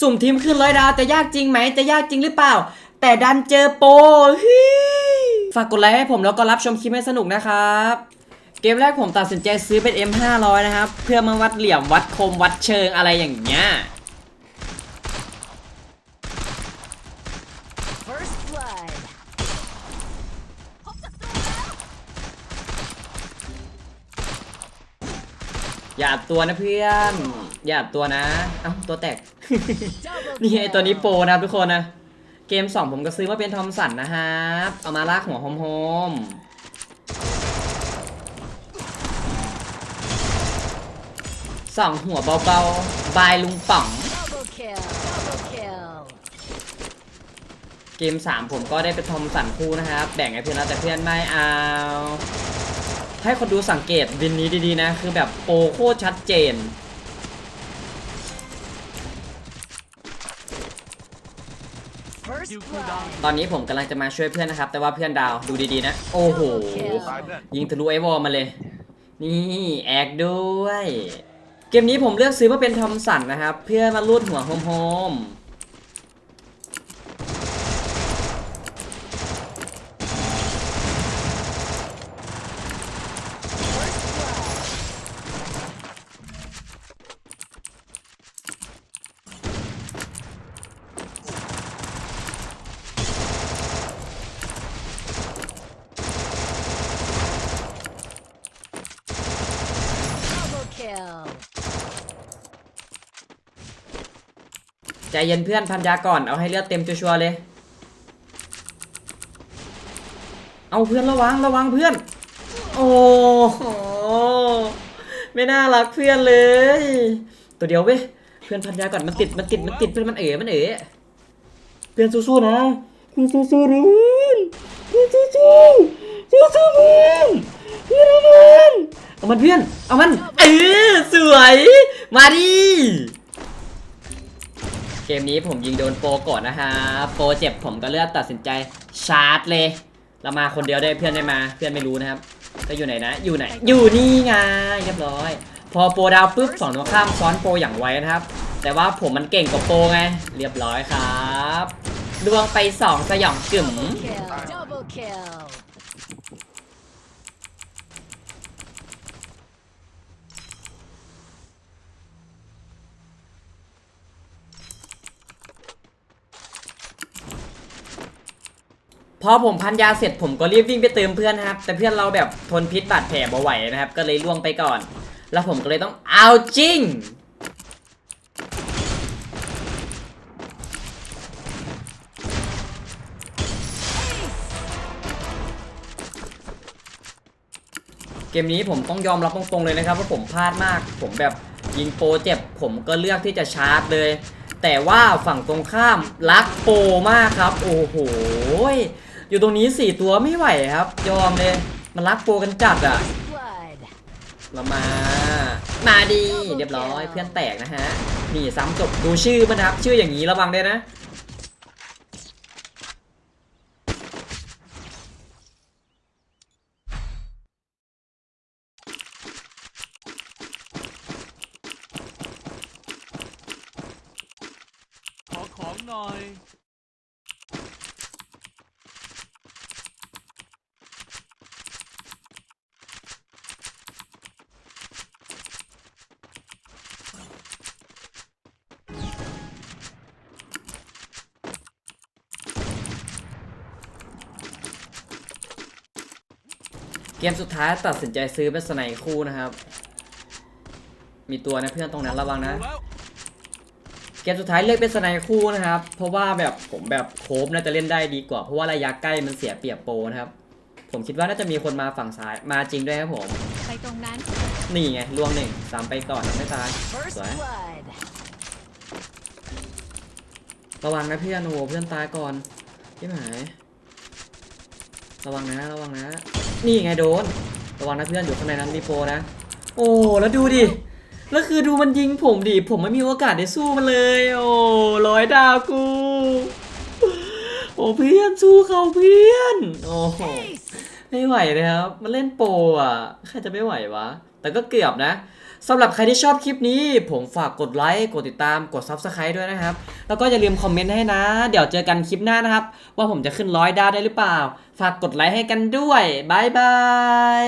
สุ่มทีมขึ้นร้อยดาวจะยากจริงไหมจะยากจริงหรือเปล่า แต่ดันเจอโปฮิฝากกดไลค์ให้ผมแล้วก็รับชมคลิปให้สนุกนะครับ เกมแรกผมตัดสินใจซื้อเป็น M500 นะครับ เพื่อมาวัดเหลี่ยมวัดคมวัดเชิงอะไรอย่างเงี้ย อย่าอัดตัวนะเพื่อน อย่าอัดตัวนะ เอ้าตัวแตก นี่ไอตัวนี้โปรนะครับทุกคนนะ เกม 2 ผมก็ซื้อมาเป็นทอมสันนะครับ เอามาลากหัวโฮมๆสองหัวเบาๆ บายลุงป๋อง เกม 3 ผมก็ได้เป็นทอมสันคู่นะครับ แบ่งให้เพื่อนแล้วแต่เพื่อนไม่เอา ให้คนดูสังเกตวินนี้ดีๆนะ คือแบบโปโคตรชัดเจน ตอนนี้ผมกำลังจะมาช่วยเพื่อนนะครับ แต่ว่าเพื่อนดาวดูดีๆนะ โอ้โห ยิงทะลุไอวอลมาเลย นี่แอกด้วย เกมนี้ผมเลือกซื้อมาเป็นทอมสันนะครับ เพื่อมาลูดหัวโฮม First ใจเย็นเพื่อนพันยาก่อนเอาให้เลือดเต็มชัวร์เลย เอาเพื่อนระวังระวังเพื่อน โอ้โหไม่น่ารักเพื่อนเลย ตัวเดียวเว้ยเพื่อนพันยาก่อนมันติดมันติดมันติดเพื่อนมันเอ๋มันเอ๋เพื่อนสู้ๆนะเพื่อนสู้ๆนะเพื่อนสู้ๆสู้ๆเพื่อนเพื่อนเอามันเอามันเพื่อนเอามันเออสวยมาดิ กมนี้ผมยิงโดนโปรก่อนนะฮะโปรเจ็บผมก็เลือกตัดสินใจชาร์จเลย เรามาคนเดียวได้เพื่อนได้มา เพื่อนไม่รู้นะครับ ก็อยู่ไหนนะ อยู่ไหน อยู่นี่ไงเรียบร้อย พอโปรดาวปุ๊บสองตัวข้ามซ้อนโปรอย่างไวนะครับ แต่ว่าผมมันเก่งกว่าโปรไง เรียบร้อยครับดวงไปสองสยองกึ๋ม พอผมพันยาเสร็จผมก็รีบวิ่งไปเติมเพื่อนนะครับ แต่เพื่อนเราแบบทนพิษบาดแผลบ่ไหวนะครับ ก็เลยล่วงไปก่อน แล้วผมก็เลยต้องเอาจริงเกมนี้ผมต้องยอมรับตรงๆเลยนะครับว่าผมพลาดมาก ผมแบบยิงโปรเจ็บ ผมก็เลือกที่จะชาร์จเลย แต่ว่าฝั่งตรงข้ามรักโปรมากครับ โอ้โห อยู่ตรงนี้4ตัวไม่ไหวครับ ยอมเลย มันรักโปรกันจัดอะ Blood. เรามา มาดี เรียบร้อยเพื่อนแตกนะฮะ นี่ซ้ำจบดูชื่อมันนะครับ ชื่ออย่างนี้ระวังด้วยนะขอของหน่อย เกมสุดท้ายตัดสินใจซื้อเป็นสไนคู่นะครับ มีตัวนะเพื่อนตรงนั้นระวังนะแล้วเกมสุดท้ายเลือกเป็นสไนคู่นะครับ เพราะว่าแบบผมแบบโคบน่าจะเล่นได้ดีกว่า เพราะว่าระยะใกล้มันเสียเปรียบโปรนะครับ ผมคิดว่าน่าจะมีคนมาฝั่งซ้ายมาจริงด้วยครับผม ไปตรงนั้น นี่ไงล่วงหนึ่งสามไปก่อนไม่ตาย First สวย blood. ระวังนะเพื่อนโอ้โหเพื่อนตายก่อนพี่หมาย ระวังนะระวังนะ นี่ไงโดน ระวังนะเพื่อนอยู่ข้างในนั้นมีโปนะ โอ้แล้วดูดิแล้วคือดูมันยิงผมดิผมไม่มีโอกาสได้สู้มันเลย โอ้ร้อยดาวกู โอ้เพื่อนสู้เขาเพื่อน โอ้ไม่ไหวเลยครับ มันเล่นโปรอะใครจะไม่ไหววะ แต่ก็เกือบนะ สำหรับใครที่ชอบคลิปนี้ ผมฝากกดไลค์กดติดตามกด Subscribe ด้วยนะครับ แล้วก็อย่าลืมคอมเมนต์ให้นะ เดี๋ยวเจอกันคลิปหน้านะครับ ว่าผมจะขึ้นร้อยดาวได้หรือเปล่า ฝากกดไลค์ให้กันด้วยบายบาย